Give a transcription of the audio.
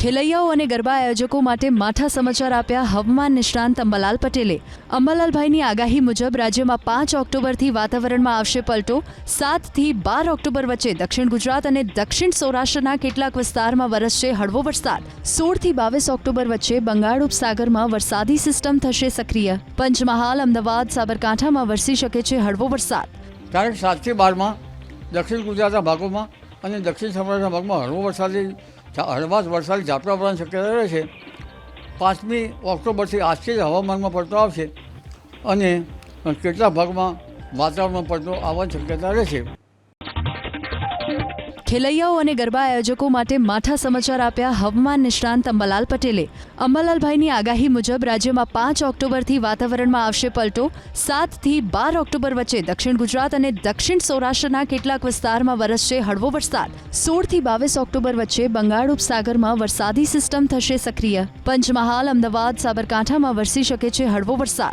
ખેલૈયાઓ અને ગરબા આયોજકો માટે માઠા સમાચાર આપ્યા હવામાન નિષ્ણાંત અંબાલાલ પટેલે. અંબાલાલભાઈની આગાહી મુજબ રાજ્યમાં પાંચ ઓક્ટોબરથી વાતાવરણમાં આવશે પલટો, સાતથી બાર ઓક્ટોબર વચ્ચે દક્ષિણ ગુજરાત અને દક્ષિણ સૌરાષ્ટ્રના કેટલાક વિસ્તારમાં વરસશે હળવો વરસાદ. સોળથી બાવીસ ઓક્ટોબર વચ્ચે બંગાળ ઉપસાગરમાં વરસાદી સિસ્ટમ થશે સક્રિય. પંચમહાલ, અમદાવાદ, સાબરકાંઠામાં વરસી શકે છે હળવો વરસાદ. તારીખ સાતથી બારમાં દક્ષિણ ગુજરાતના ભાગોમાં અને દક્ષિણ સૌરાષ્ટ્રના ભાગમાં હળવો વરસાદી ઝા- વરસાદ ઝાપટા પડવાની શક્યતા રહે છે, પાંચમી ઓક્ટોબરથી જ હવામાનમાં પડતો આવશે અને કેટલા ભાગમાં વાતાવરણમાં પડતો આવવાની શક્યતા રહેશે ખેલૈયાઓ અને ગરબા આયોજકો માટે માઠા સમાચાર આપ્યા હવામાન નિષ્ણાંત અંબાલાલ પટેલે. અંબાલાલભાઈની આગાહી મુજબ રાજ્યમાં પાંચ ઓક્ટોબરથી વાતાવરણમાં આવશે પલટો, સાતથી બાર ઓક્ટોબર વચ્ચે દક્ષિણ ગુજરાત અને દક્ષિણ સૌરાષ્ટ્રના કેટલાક વિસ્તારમાં વરસશે હળવો વરસાદ. સોળથી બાવીસ ઓક્ટોબર વચ્ચે બંગાળ ઉપસાગરમાં વરસાદી સિસ્ટમ થશે સક્રિય. પંચમહાલ, અમદાવાદ, સાબરકાંઠામાં વરસી શકે છે હળવો વરસાદ.